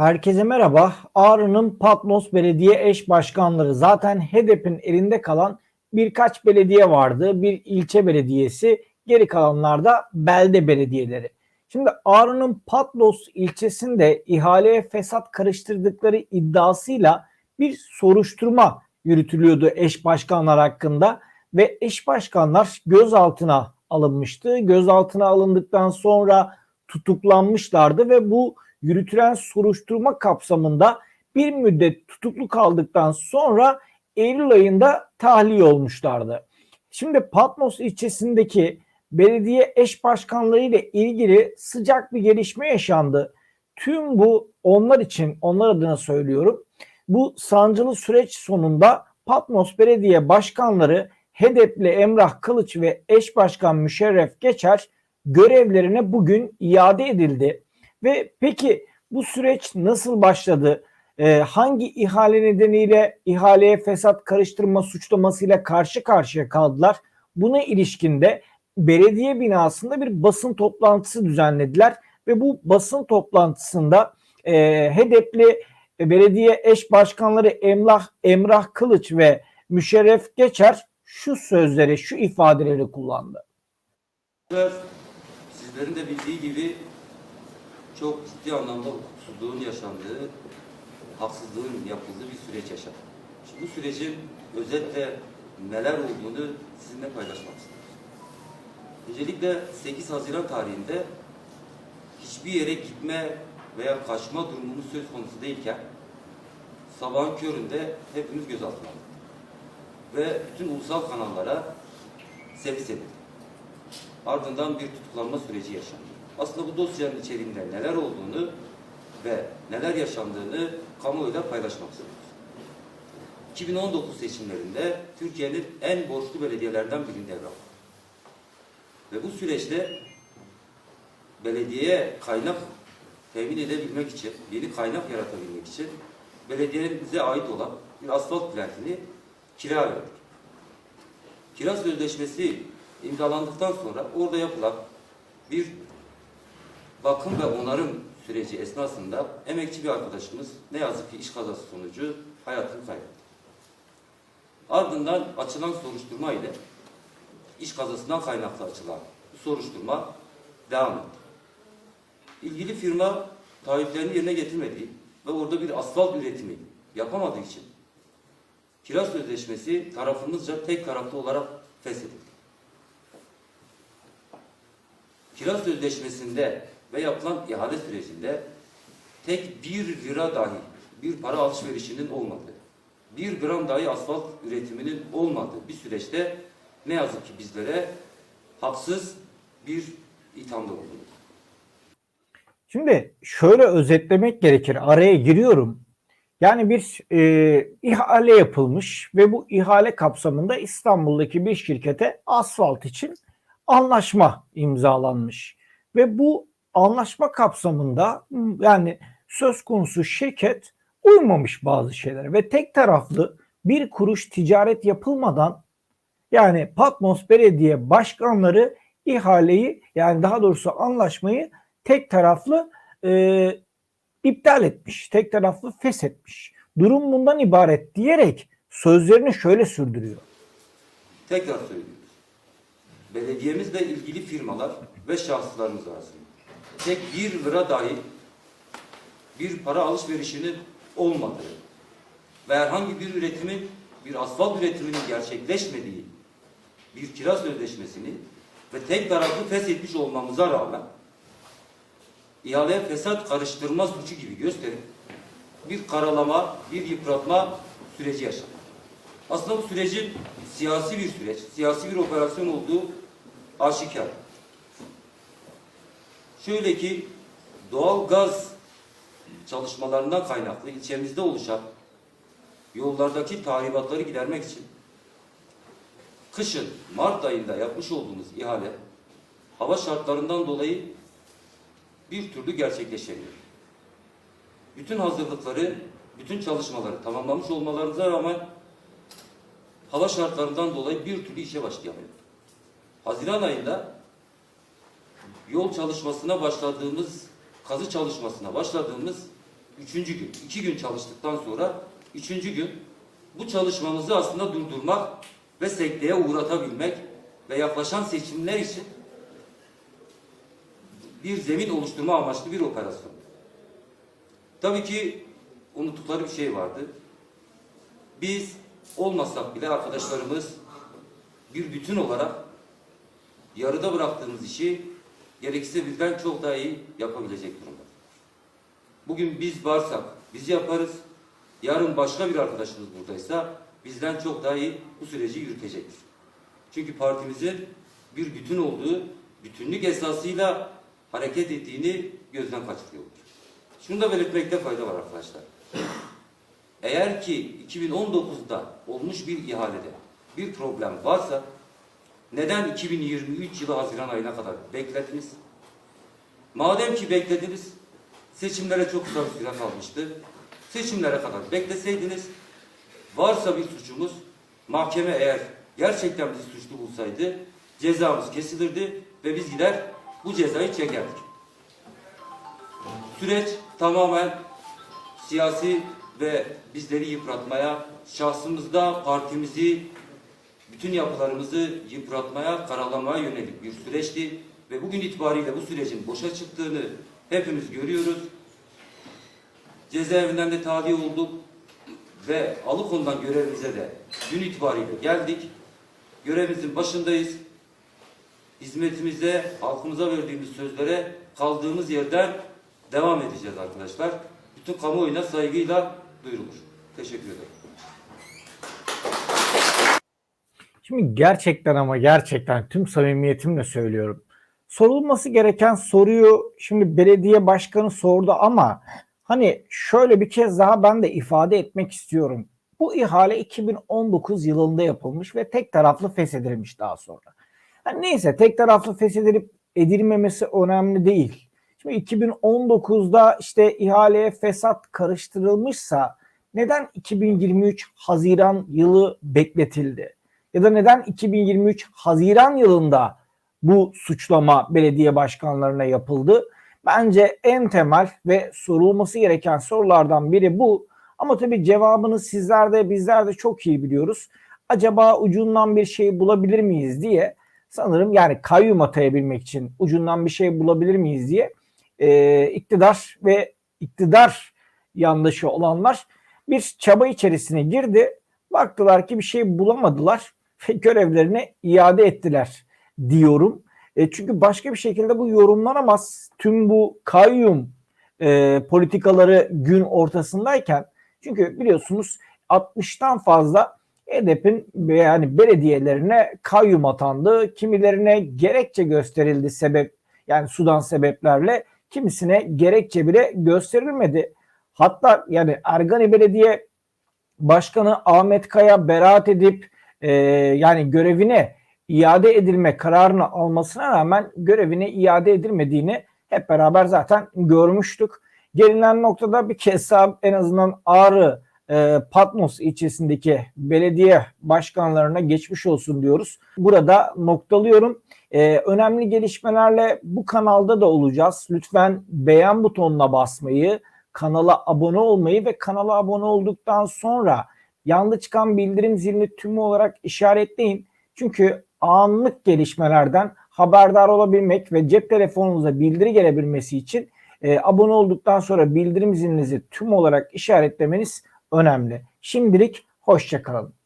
Herkese merhaba. Ağrı'nın Patmos Belediye eş başkanları zaten HEDEP'in elinde kalan birkaç belediye vardı. Bir ilçe belediyesi, geri kalanlar da belde belediyeleri. Şimdi Ağrı'nın Patmos ilçesinde ihaleye fesat karıştırdıkları iddiasıyla bir soruşturma yürütülüyordu eş başkanlar hakkında ve eş başkanlar gözaltına alınmıştı. Gözaltına alındıktan sonra tutuklanmışlardı ve bu yürütülen soruşturma kapsamında bir müddet tutuklu kaldıktan sonra Eylül ayında tahliye olmuşlardı. Şimdi Patmos ilçesindeki belediye eş başkanları ile ilgili sıcak bir gelişme yaşandı. Tüm bu onlar için, onlar adına söylüyorum. Bu sancılı süreç sonunda Patmos Belediye Başkanları HEDEP'li Emrah Kılıç ve eş başkan Müşerref Geçer görevlerine bugün iade edildi. Ve peki bu süreç nasıl başladı? Ee, hangi ihale nedeniyle ihaleye fesat karıştırma suçlamasıyla karşı karşıya kaldılar? Buna ilişkinde belediye binasında bir basın toplantısı düzenlediler ve bu basın toplantısında e, HEDEP'li belediye eş başkanları Emrah, Emrah Kılıç ve Müşerref Geçer şu sözleri, şu ifadeleri kullandı. Sizlerin de bildiği gibi çok ciddi anlamda hukuksuzluğun yaşandığı, haksızlığın yapıldığı bir süreç yaşadık. Şimdi bu sürecin özetle neler olduğunu sizinle paylaşmak istiyorum. Öncelikle 8 Haziran tarihinde hiçbir yere gitme veya kaçma durumumuz söz konusu değilken sabahın köründe hepimiz gözaltına alındık. Ve bütün ulusal kanallara servis edildi. Ardından bir tutuklanma süreci yaşandı. Aslında bu dosyanın içeriğinde neler olduğunu ve neler yaşandığını kamuoyuyla paylaşmak istiyoruz. 2019 seçimlerinde Türkiye'nin en borçlu belediyelerden birinde devraldı. Ve bu süreçte belediyeye kaynak temin edebilmek için, yeni kaynak yaratabilmek için belediyemize ait olan bir asfalt plantini kira verdik. Kira sözleşmesi imzalandıktan sonra orada yapılan bir bakım ve onarım süreci esnasında emekçi bir arkadaşımız ne yazık ki iş kazası sonucu hayatını kaybetti. Ardından açılan soruşturma ile iş kazasından kaynaklı açılan soruşturma devam etti. İlgili firma taahhütlerini yerine getirmediği ve orada bir asfalt üretimi yapamadığı için kira sözleşmesi tarafımızca tek taraflı olarak feshedildi. Kira sözleşmesinde ve yapılan ihale sürecinde tek bir lira dahi bir para alışverişinin olmadığı, bir gram dahi asfalt üretiminin olmadığı bir süreçte ne yazık ki bizlere haksız bir ithamda bulundu. Şimdi şöyle özetlemek gerekir. Araya giriyorum. Yani bir e, ihale yapılmış ve bu ihale kapsamında İstanbul'daki bir şirkete asfalt için anlaşma imzalanmış. Ve bu anlaşma kapsamında yani söz konusu şirket uymamış bazı şeylere ve tek taraflı bir kuruş ticaret yapılmadan yani Patmos Belediye başkanları ihaleyi yani daha doğrusu anlaşmayı tek taraflı e, iptal etmiş, tek taraflı feshetmiş. Durum bundan ibaret diyerek sözlerini şöyle sürdürüyor. Tekrar söylüyoruz. Belediyemizle ilgili firmalar ve şahıslarımız arasında tek bir lira dahi bir para alışverişinin olmadığı ve herhangi bir üretimin, bir asfalt üretiminin gerçekleşmediği bir kira sözleşmesini ve tek taraflı feshetmiş olmamıza rağmen ihaleye fesat karıştırma suçu gibi gösterip bir karalama, bir yıpratma süreci yaşandı. Aslında bu sürecin siyasi bir süreç, siyasi bir operasyon olduğu aşikar. Şöyle ki doğal gaz çalışmalarından kaynaklı ilçemizde oluşan yollardaki tahribatları gidermek için kışın Mart ayında yapmış olduğumuz ihale hava şartlarından dolayı bir türlü gerçekleşemiyor. Bütün hazırlıkları, bütün çalışmaları tamamlamış olmalarına rağmen hava şartlarından dolayı bir türlü işe başlayamıyor. Haziran ayında yol çalışmasına başladığımız, kazı çalışmasına başladığımız üçüncü gün, iki gün çalıştıktan sonra üçüncü gün bu çalışmamızı aslında durdurmak ve sekteye uğratabilmek ve yaklaşan seçimler için bir zemin oluşturma amaçlı bir operasyon. Tabii ki unuttukları bir şey vardı. Biz olmasak bile arkadaşlarımız bir bütün olarak yarıda bıraktığımız işi gerekirse bizden çok daha iyi yapabilecek durumda. Bugün biz varsak biz yaparız. Yarın başka bir arkadaşımız buradaysa bizden çok daha iyi bu süreci yürütecektir. Çünkü partimizin bir bütün olduğu, bütünlük esasıyla hareket ettiğini gözden kaçırıyoruz. Şunu da belirtmekte fayda var arkadaşlar. Eğer ki 2019'da olmuş bir ihalede bir problem varsa neden 2023 yılı Haziran ayına kadar beklediniz? Madem ki beklediniz, seçimlere çok kısa bir süre kalmıştı. Seçimlere kadar bekleseydiniz, varsa bir suçumuz, mahkeme eğer gerçekten bizi suçlu bulsaydı, cezamız kesilirdi ve biz gider bu cezayı çekerdik. Süreç tamamen siyasi ve bizleri yıpratmaya, şahsımızda partimizi, bütün yapılarımızı yıpratmaya, karalamaya yönelik bir süreçti. Ve bugün itibariyle bu sürecin boşa çıktığını hepimiz görüyoruz. Cezaevinden de tahliye olduk ve alıkonulan görevimize de dün itibariyle geldik. Görevimizin başındayız. Hizmetimize, halkımıza verdiğimiz sözlere kaldığımız yerden devam edeceğiz arkadaşlar. Bütün kamuoyuna saygıyla duyurulur. Teşekkür ederim. Şimdi gerçekten ama gerçekten tüm samimiyetimle söylüyorum. Sorulması gereken soruyu şimdi belediye başkanı sordu ama hani şöyle bir kez daha ben de ifade etmek istiyorum. Bu ihale 2019 yılında yapılmış ve tek taraflı feshedilmiş daha sonra. Yani neyse tek taraflı feshedilip edilmemesi önemli değil. Şimdi 2019'da işte ihaleye fesat karıştırılmışsa neden 2023 Haziran yılı bekletildi? Ya da neden 2023 Haziran yılında bu suçlama belediye başkanlarına yapıldı? Bence en temel ve sorulması gereken sorulardan biri bu. Ama tabii cevabını sizler de bizler de çok iyi biliyoruz. Acaba ucundan bir şey bulabilir miyiz diye sanırım yani kayyum atayabilmek için ucundan bir şey bulabilir miyiz diye e, iktidar ve iktidar yandaşı olanlar bir çaba içerisine girdi. Baktılar ki bir şey bulamadılar görevlerine iade ettiler diyorum. E, çünkü başka bir şekilde bu yorumlanamaz. Tüm bu kayyum e, politikaları gün ortasındayken çünkü biliyorsunuz 60'tan fazla HDP'nin yani belediyelerine kayyum atandı. Kimilerine gerekçe gösterildi sebep yani sudan sebeplerle kimisine gerekçe bile gösterilmedi. Hatta yani Ergani Belediye Başkanı Ahmet Kaya beraat edip e, yani görevine iade edilme kararını almasına rağmen görevine iade edilmediğini hep beraber zaten görmüştük. Gelinen noktada bir kez daha en azından Ağrı e, Patmos ilçesindeki belediye başkanlarına geçmiş olsun diyoruz. Burada noktalıyorum. E, önemli gelişmelerle bu kanalda da olacağız. Lütfen beğen butonuna basmayı, kanala abone olmayı ve kanala abone olduktan sonra yanında çıkan bildirim zilini tüm olarak işaretleyin. Çünkü anlık gelişmelerden haberdar olabilmek ve cep telefonunuza bildiri gelebilmesi için e, abone olduktan sonra bildirim zilinizi tüm olarak işaretlemeniz önemli. Şimdilik hoşçakalın.